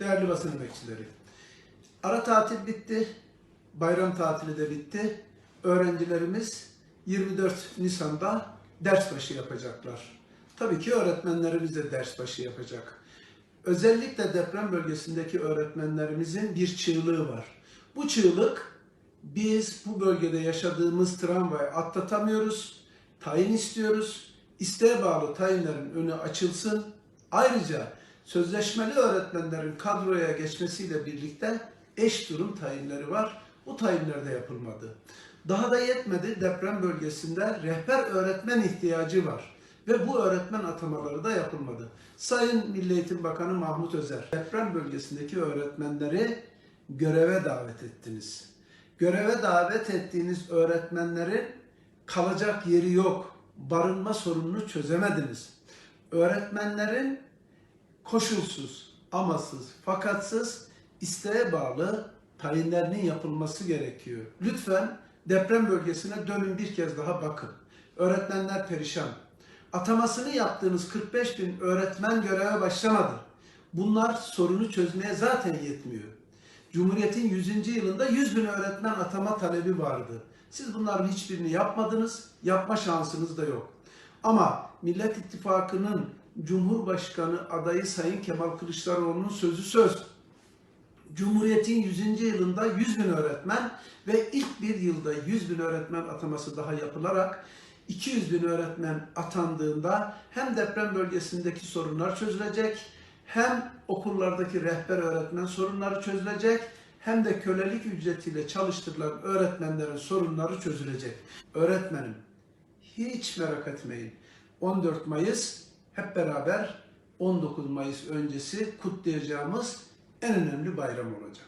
değerli basın emekçileri. Ara tatil bitti, bayram tatili de bitti. Öğrencilerimiz 24 Nisan'da ders başı yapacaklar. Tabii ki öğretmenlerimiz de ders başı yapacak. Özellikle deprem bölgesindeki öğretmenlerimizin bir çığlığı var. Bu çığlık biz bu bölgede yaşadığımız travmayı atlatamıyoruz. Tayin istiyoruz. İsteğe bağlı tayinlerin önü açılsın. Ayrıca sözleşmeli öğretmenlerin kadroya geçmesiyle birlikte eş durum tayinleri var. Bu tayinler de yapılmadı. Daha da yetmedi deprem bölgesinde rehber öğretmen ihtiyacı var. Ve bu öğretmen atamaları da yapılmadı. Sayın Milli Eğitim Bakanı Mahmut Özer, deprem bölgesindeki öğretmenleri göreve davet ettiniz. Göreve davet ettiğiniz öğretmenlerin kalacak yeri yok. Barınma sorununu çözemediniz. Öğretmenlerin koşulsuz, amasız, fakatsız isteğe bağlı tayinlerinin yapılması gerekiyor. Lütfen deprem bölgesine dönün bir kez daha bakın. Öğretmenler perişan. Atamasını yaptığınız 45 bin öğretmen göreve başlamadı. Bunlar sorunu çözmeye zaten yetmiyor. Cumhuriyet'in 100. yılında 100 bin öğretmen atama talebi vardı. Siz bunların hiçbirini yapmadınız, yapma şansınız da yok. Ama Millet İttifakı'nın Cumhurbaşkanı adayı Sayın Kemal Kılıçdaroğlu'nun sözü söz. Cumhuriyet'in 100. yılında 100 bin öğretmen ve ilk bir yılda 100 bin öğretmen ataması daha yapılarak 200 bin öğretmen atandığında hem deprem bölgesindeki sorunlar çözülecek, hem okullardaki rehber öğretmen sorunları çözülecek, hem de kölelik ücretiyle çalıştırılan öğretmenlerin sorunları çözülecek. Öğretmenim, hiç merak etmeyin. 14 Mayıs hep beraber 19 Mayıs öncesi kutlayacağımız en önemli bayram olacak.